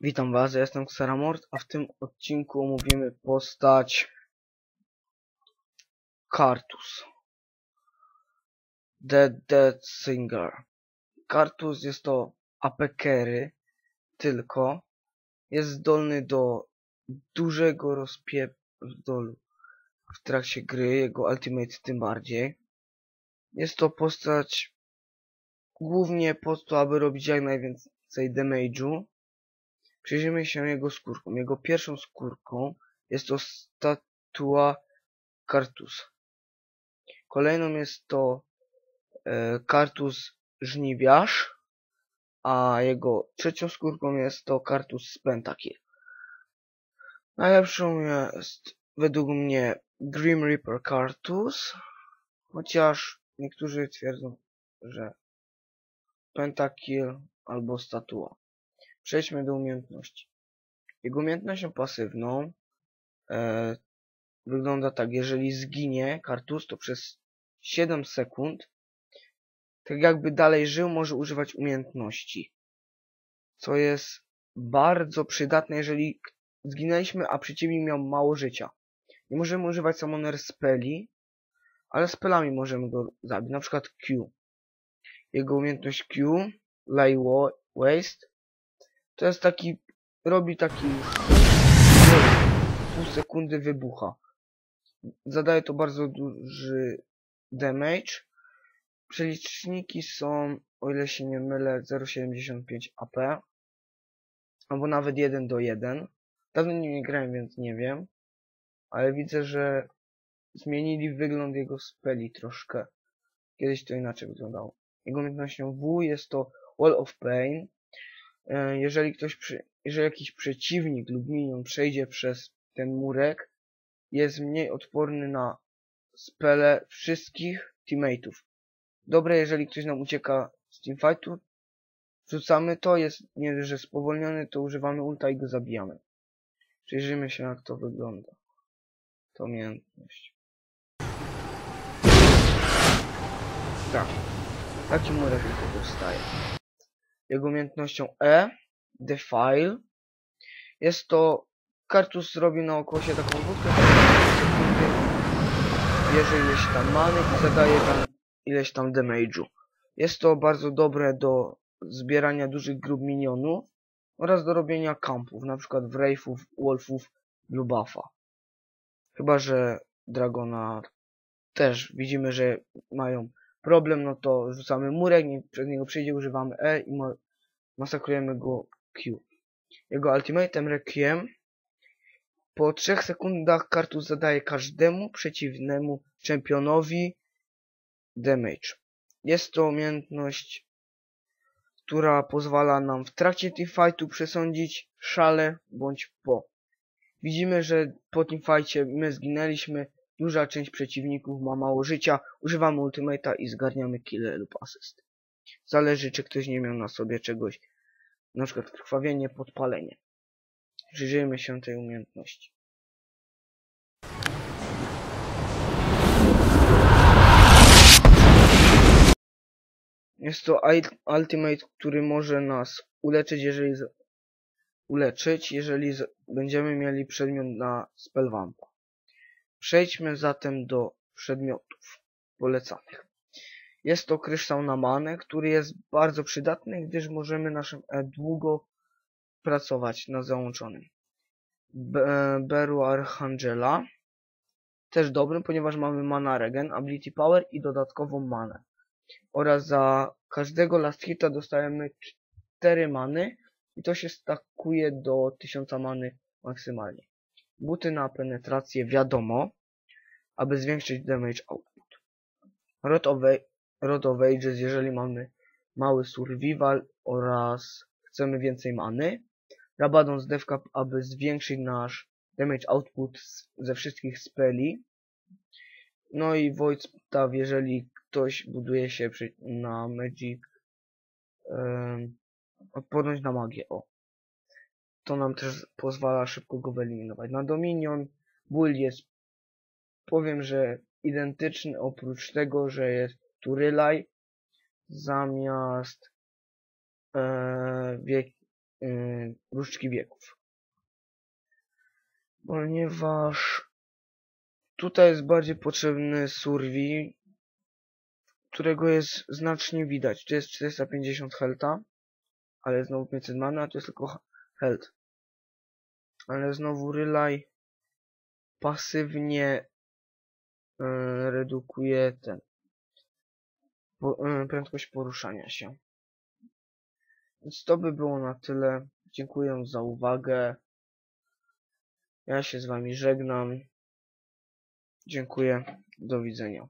Witam was, ja jestem Xeramort, a w tym odcinku omówimy postać Kartus. The Dead Singer. Kartus jest to apekery, tylko jest zdolny do dużego rozpierdolu w trakcie gry, jego ultimate tym bardziej. Jest to postać głównie po to, aby robić jak najwięcej damage'u. Przyjrzyjmy się jego skórkom. Jego pierwszą skórką jest to statua Kartus. Kolejną jest to e, Kartus Żniwiarz, a jego trzecią skórką jest to Kartus Pentakill. Najlepszą jest według mnie Grim Reaper Kartus, chociaż niektórzy twierdzą, że Pentakill albo statua. Przejdźmy do umiejętności. Jego umiejętnością pasywną e, wygląda tak, jeżeli zginie kartus, to przez 7 sekund, tak jakby dalej żył, może używać umiejętności. Co jest bardzo przydatne, jeżeli zginęliśmy, a przeciwnik miał mało życia. Nie możemy używać summoner speli, ale spelami możemy go zabić, na przykład Q. Jego umiejętność Q, Lay Waste, to jest taki, robi taki pół sekundy wybucha. Zadaje to bardzo duży damage. Przeliczniki są, o ile się nie mylę, 0,75 AP. Albo nawet 1 do 1. Dawno nie grałem, więc nie wiem. Ale widzę, że zmienili wygląd jego speli troszkę. Kiedyś to inaczej wyglądało. Jego umiejętnością W jest to Wall of Pain. E, jeżeli ktoś, jeżeli jakiś przeciwnik lub minion przejdzie przez ten murek, jest mniej odporny na spele wszystkich teammateów. Dobre, jeżeli ktoś nam ucieka z teamfightu, wrzucamy to, jest nie, że spowolniony, to używamy ulta i go zabijamy. Przyjrzyjmy się jak to wygląda. To umiejętność. Tak. Taki murek tylko powstaje. Jego umiejętnością E, Defile, jest to Kartus robi na okosie taką wódkę, bierze ileś tam many i zadaje tam ileś tam damage'u. Jest to bardzo dobre do zbierania dużych grup minionów oraz do robienia kampów, na przykład Wraithów, Wolfów, Blue Buffa. Chyba, że Dragona też widzimy, że mają problem, no to rzucamy murek, nie, przez niego przyjdzie, używamy E i masakrujemy go Q. Jego ultimatem Requiem po 3 sekundach Kartus zadaje każdemu przeciwnemu czempionowi damage. Jest to umiejętność, która pozwala nam w trakcie teamfightu przesądzić szale bądź po. Widzimy, że po teamfightie my zginęliśmy, duża część przeciwników ma mało życia, używamy ultimate'a i zgarniamy kill lub asyst. Zależy, czy ktoś nie miał na sobie czegoś, na przykład krwawienie, podpalenie. Przyjrzyjmy się tej umiejętności. Jest to ultimate, który może nas uleczyć, jeżeli uleczyć, jeżeli będziemy mieli przedmiot na spellvampa. Przejdźmy zatem do przedmiotów polecanych. Jest to kryształ na manę, który jest bardzo przydatny, gdyż możemy naszym E długo pracować na załączonym. Be Beru Archangela też dobrym, ponieważ mamy mana regen, ability power i dodatkową manę. Oraz za każdego last hita dostajemy 4 many i to się stakuje do 1000 many maksymalnie. Buty na penetrację wiadomo, aby zwiększyć damage output. Rod of, Rod of Ages, jeżeli mamy mały survival oraz chcemy więcej many. Rabadon z DevCap, aby zwiększyć nasz damage output ze wszystkich speli. No i Void Staff, jeżeli ktoś buduje się na Magic um, odporność na magię, o. To nam też pozwala szybko go wyeliminować. Na Dominion build jest, powiem, że identyczny, oprócz tego, że jest tu Relay zamiast e, wiek, yy, różdżki wieków. Ponieważ tutaj jest bardziej potrzebny survi, którego jest znacznie widać. Tu jest 450 helta, ale znowu 500 mana, a tu jest tylko health. Ale znowu Rylaj pasywnie yy, redukuje ten po, yy, prędkość poruszania się. Więc to by było na tyle. Dziękuję za uwagę. Ja się z wami żegnam. Dziękuję. Do widzenia.